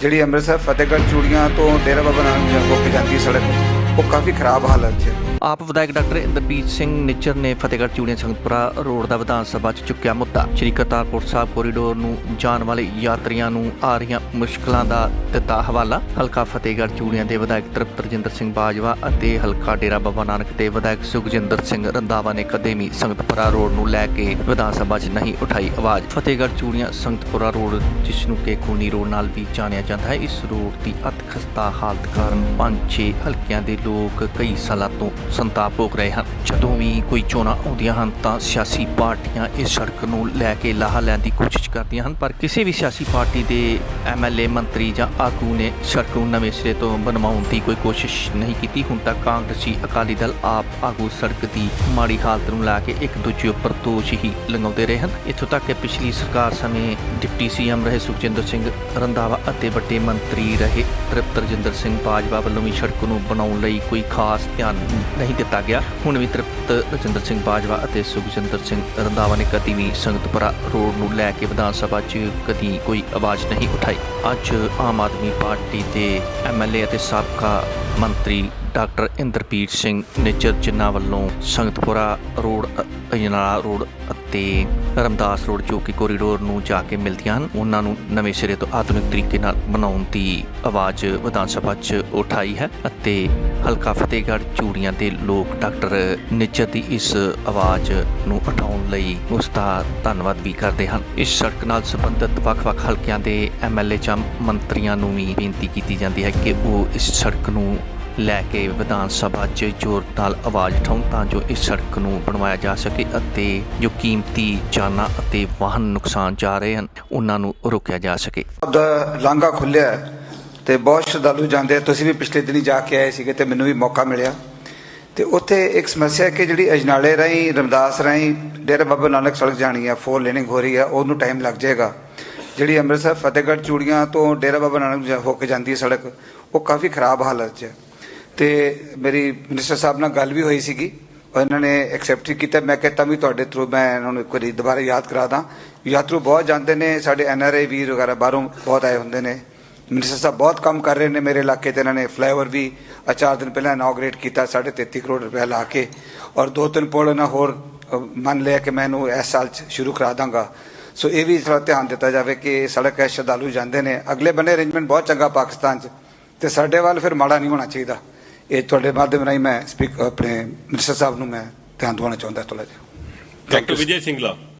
ਜਿਹੜੀ ਅੰਮ੍ਰਿਤਸਰ ਫਤਿਹਗੜ੍ਹ ਚੂੜੀਆਂ ਤੋਂ ਡੇਰਾ ਬਾਬਾ ਨਾਨਕ ਹੋ ਕੇ ਜਾਂਦੀ ਸੜਕ। ਉਹ ਕਾਫੀ ਖਰਾਬ ਹਾਲਤ 'ਚ ਹੈ। ਆਪ ਵਿਧਾਇਕ ਡਾਕਟਰ ਇੰਦਰਪ੍ਰੀਤ ਸਿੰਘ ਨਿੱਚਰ ਨੇ ਫਤਿਹਗੜ੍ਹ ਚੂੜੀਆਂ ਸੰਗਤਪੁਰਾ ਰੋਡ ਦਾ ਵਿਧਾਨ ਸਭਾ 'ਚ ਚੁੱਕਿਆ ਮੁੱਦਾ। ਸ਼੍ਰੀ ਕਰਤਾਰਪੁਰ ਸਾਹਿਬ ਕੋਰੀਡੋਰ ਨੂੰ ਜਾਣ ਵਾਲੇ ਯਾਤਰੀਆਂ ਨੂੰ ਆ ਰਹੀਆਂ ਮੁਸ਼ਕਲਾਂ ਦਾ ਦਿੱਤਾ ਹਵਾਲਾ। ਹਲਕਾ ਫਤਿਹਗੜ੍ਹ ਚੂੜੀਆਂ ਦੇ ਵਿਧਾਇਕ ਤ੍ਰਿਪਤ ਰਜਿੰਦਰ ਸਿੰਘ ਬਾਜਵਾ ਅਤੇ ਹਲਕਾ ਡੇਰਾ ਬਾਬਾ ਨਾਨਕ ਦੇ ਵਿਧਾਇਕ ਸੁਖਜਿੰਦਰ ਸਿੰਘ ਰੰਦਾਵਾ ਨੇ ਕਦੇ ਵੀ ਸੰਗਤਪੁਰਾ ਰੋਡ ਨੂੰ ਲੈ ਕੇ ਵਿਧਾਨ ਸਭਾ 'ਚ ਨਹੀਂ ਉਠਾਈ ਆਵਾਜ਼। ਫਤਿਹਗੜ੍ਹ ਚੂੜੀਆਂ ਸੰਗਤਪੁਰਾ ਰੋਡ ਜਿਸ ਨੂੰ ਕਿ ਖੂਨੀ ਰੋਡ ਨਾਲ ਵੀ ਜਾਣਿਆ ਜਾਂਦਾ ਹੈ, ਇਸ ਰੋਡ ਦੀ ਅਤ ਖਸਤਾ ਹਾਲਤ ਕਾਰਨ ਪੰਜ ਛੇ ਹਲਕਿਆਂ ਦੇ ਲੋਕ ਕਈ ਸਾਲਾਂ ਤੋਂ ਸੰਤਾਪ ਭੋਗ ਰਹੇ ਹਨ। ਜਦੋਂ ਵੀ ਕੋਈ ਚੋਣਾਂ ਆਉਂਦੀਆਂ ਹਨ ਤਾਂ ਸਿਆਸੀ ਪਾਰਟੀਆਂ ਇਸ ਸੜਕ ਨੂੰ ਲੈ ਕੇ ਲਾਹਾ ਲੈਣ ਦੀ ਕੋਸ਼ਿਸ਼ ਕਰਦੀਆਂ ਹਨ। ਪਰ ਕਿਸੇ ਵੀ ਸਿਆਸੀ ਪਾਰਟੀ ਦੇ ਐਮਐਲਏ ਮੰਤਰੀ ਜਾਂ ਆਗੂ ਨੇ ਸੜਕ ਨੂੰ ਨਵੇਂ ਸਿਰੇ ਤੋਂ ਬਣਵਾਉਣ ਦੀ ਕੋਈ ਕੋਸ਼ਿਸ਼ ਨਹੀਂ ਕੀਤੀ। ਹੁਣ ਤੱਕ ਕਾਂਗਰਸੀ ਅਕਾਲੀ ਦਲ ਆਪ ਆਗੂ ਸੜਕ ਦੀ ਮਾੜੀ ਹਾਲਤ ਨੂੰ ਲੈ ਕੇ ਇੱਕ ਦੂਜੇ ਉੱਪਰ ਦੋਸ਼ ਹੀ ਲਗਾਉਂਦੇ ਰਹੇ ਹਨ। ਇੱਥੋਂ ਤੱਕ ਕਿ ਪਿਛਲੀ ਸਰਕਾਰ ਸਮੇਂ ਡਿਪਟੀ ਸੀਐਮ ਰਹੇ ਸੁਖਜਿੰਦਰ ਸਿੰਘ ਰੰਧਾਵਾ ਅਤੇ ਵੱਡੇ ਮੰਤਰੀ ਰਹੇ ਤ੍ਰਿਪਤ ਰਜਿੰਦਰ ਸਿੰਘ ਬਾਜਵਾ ਵੱਲੋਂ ਵੀ ਸੜਕ ਨੂੰ ਬਣਾਉਣ ਲਈ ਕੋਈ ਖਾਸ ਧਿਆਨ ਨਹੀਂ ਦਿੱਤਾ ਗਿਆ। ਹੁਣ ਵੀ ਤ੍ਰਿਪਤ ਰਜਿੰਦਰ ਸਿੰਘ ਬਾਜਵਾ ਅਤੇ ਸੁਖਜਿੰਦਰ ਸਿੰਘ ਰੰਧਾਵਾ ਨੇ ਕਦੀ ਵੀ ਸੰਗਤਪੁਰਾ ਰੋਡ ਨੂੰ ਲੈ ਕੇ ਵਿਧਾਨ ਸਭਾ 'ਚ ਕਦੀ ਕੋਈ ਆਵਾਜ਼ ਨਹੀਂ ਉਠਾਈ। ਅੱਜ ਆਮ ਆਦਮੀ ਪਾਰਟੀ ਦੇ ਐਮਐਲਏ ਅਤੇ ਸਾਬਕਾ ਮੰਤਰੀ ਡਾਕਟਰ ਇੰਦਰਪ੍ਰੀਤ ਸਿੰਘ ਨਿੱਜਰ ਜਿਨ੍ਹਾਂ ਵੱਲੋਂ ਸੰਗਤਪੁਰਾ ਰੋਡ ਅਜਨਾਲਾ ਰੋਡ ਅਤੇ ਰਮਦਾਸ ਰੋਡ ਜੋ ਕਿ ਕੋਰੀਡੋਰ ਨੂੰ ਜਾ ਕੇ ਮਿਲਦੀਆਂ ਹਨ। ਉਹਨਾਂ ਨੂੰ ਨਵੇਂ ਸਿਰੇ ਤੋਂ ਆਧੁਨਿਕ ਤਰੀਕੇ ਨਾਲ ਬਣਾਉਣ ਦੀ ਆਵਾਜ਼ ਵਿਧਾਨ ਸਭਾ 'ਚ ਉਠਾਈ ਹੈ ਅਤੇ ਹਲਕਾ ਫਤਿਹਗੜ੍ਹ ਚੂੜੀਆਂ ਦੇ ਲੋਕ ਡਾਕਟਰ ਨਿੱਜਰ ਦੀ ਇਸ ਆਵਾਜ਼ ਨੂੰ ਉਠਾਉਣ ਲਈ ਉਸ ਦਾ ਧੰਨਵਾਦ ਵੀ ਕਰਦੇ ਹਨ। ਇਸ ਸੜਕ ਨਾਲ ਸੰਬੰਧਿਤ ਵੱਖ-ਵੱਖ ਹਲਕਿਆਂ ਦੇ ਐਮਐਲਏ ਜਾਂ ਮੰਤਰੀਆਂ ਨੂੰ ਵੀ ਬੇਨਤੀ ਕੀਤੀ ਜਾਂਦੀ ਹੈ ਕਿ ਉਹ ਇਸ ਸੜਕ ਨੂੰ ਲੈ ਕੇ ਵਿਧਾਨ ਸਭਾ 'ਚ ਜ਼ੋਰ ਨਾਲ ਆਵਾਜ਼ ਉਠਾਉਣ ਤਾਂ ਜੋ ਇਸ ਸੜਕ ਨੂੰ ਬਣਵਾਇਆ ਜਾ ਸਕੇ ਅਤੇ ਜੋ ਕੀਮਤੀ ਜਾਨਾਂ ਅਤੇ ਵਾਹਨ ਨੁਕਸਾਨ ਜਾ ਰਹੇ ਹਨ, ਉਹਨਾਂ ਨੂੰ ਰੋਕਿਆ ਜਾ ਸਕੇ। ਦਾ ਲਾਂਘਾ ਖੁੱਲਿਆ ਹੈ ਤੇ ਬਹੁਤ ਸ਼ਰਧਾਲੂ ਜਾਂਦੇ ਤੁਸੀਂ ਵੀ ਪਿਛਲੇ ਦਿਨੀ ਜਾ ਕੇ ਆਏ ਸੀਗੇ ਤੇ ਮੈਨੂੰ ਵੀ ਮੌਕਾ ਮਿਲਿਆ। ਤੇ ਉੱਥੇ ਇੱਕ ਸਮੱਸਿਆ ਹੈ ਕਿ ਜਿਹੜੀ ਅਜਨਾਲੇ ਰਾਹੀਂ, ਰਮਦਾਸ ਰਾਹੀਂ ਡੇਰਾ ਬਾਬਾ ਨਾਨਕ ਸੜਕ ਜਾਣੀ ਆ ਫੋਰ ਲੇਨਿੰਗ ਹੋ ਰਹੀ ਹੈ ਉਹਨੂੰ ਟਾਈਮ ਲੱਗ ਜਾਏਗਾ। ਜਿਹੜੀ ਅੰਮ੍ਰਿਤਸਰ, ਫਤਿਹਗੜ੍ਹ ਚੂੜੀਆਂ ਤੋਂ ਡੇਰਾ ਬਾਬਾ ਨਾਨਕ ਹੋ ਕੇ ਜਾਂਦੀ ਹੈ ਸੜਕ, ਉਹ ਕਾਫੀ ਖਰਾਬ ਹਾਲਤ 'ਚ ਹੈ। ਤੇ ਮੇਰੀ ਮਿਨਿਸਟਰ ਸਾਹਿਬ ਨਾਲ ਗੱਲ ਵੀ ਹੋਈ ਸੀਗੀ, ਔਰ ਇਹਨਾਂ ਨੇ ਐਕਸੈਪਟ ਕੀਤਾ। ਮੈਂ ਕਹਿੰਦਾ ਵੀ ਤੁਹਾਡੇ ਥਰੂ ਮੈਂ ਇਹਨਾਂ ਨੂੰ ਇੱਕ ਵਾਰੀ ਦੁਬਾਰਾ ਯਾਦ ਕਰਾ ਦਾਂ। ਯਾਤਰੂ ਬਹੁਤ ਜਾਂਦੇ ਨੇ, ਸਾਡੇ ਐਨਆਰਆਈ ਵੀਰ ਵਗੈਰਾ ਬਾਹਰੋਂ ਬਹੁਤ ਆਏ ਹੁੰਦੇ ਨੇ। ਮਿਨਿਸਟਰ ਸਾਹਿਬ ਬਹੁਤ ਕੰਮ ਕਰ ਰਹੇ ਨੇ ਮੇਰੇ ਇਲਾਕੇ ਤੇ। ਇਹਨਾਂ ਨੇ ਫਲਾਈਓਵਰ ਵੀ ਚਾਰ ਦਿਨ ਪਹਿਲਾਂ ਇਨੋਗਰੇਟ ਕੀਤਾ 33 ਕਰੋੜ ਰੁਪਏ ਲਾ ਕੇ। ਔਰ ਦੋ ਤਿੰਨ ਪੁਲ ਇਹਨਾਂ ਹੋਰ ਮੰਨ ਲਿਆ ਕਿ ਮੈਂ ਇਹਨੂੰ ਇਸ ਸਾਲ ਚ ਸ਼ੁਰੂ ਕਰਾ ਦਾਂਗਾ। ਸੋ ਇਹ ਵੀ ਥੋੜਾ ਧਿਆਨ ਦਿੱਤਾ ਜਾਵੇ ਕਿ ਸੜਕ ਹੈ, ਸ਼ਰਧਾਲੂ ਜਾਂਦੇ ਨੇ। ਅਗਲੇ ਬੰਨੇ ਅਰੇਂਜਮੈਂਟ ਬਹੁਤ ਚੰਗਾ ਪਾਕਿਸਤਾਨ ਚ। ਤੇ ਸਾਡੇ ਵੱਲ ਫਿਰ ਮਾੜਾ ਨਹੀਂ ਹੋਣਾ ਚਾਹੀਦਾ। ਇਹ ਤੁਹਾਡੇ ਮਾਧਿਅਮ ਰਾਹੀਂ ਮੈਂ ਸਪੀਕ ਆਪਣੇ ਮਿਨਿਸਟਰ ਸਾਹਿਬ ਨੂੰ ਮੈਂ ਧਿਆਨ ਦਿਵਾਉਣਾ ਚਾਹੁੰਦਾ ਥੋੜਾ ਜਿਹਾ ਡਾਕਟਰ ਵਿਜੇ ਸਿੰਗਲਾ।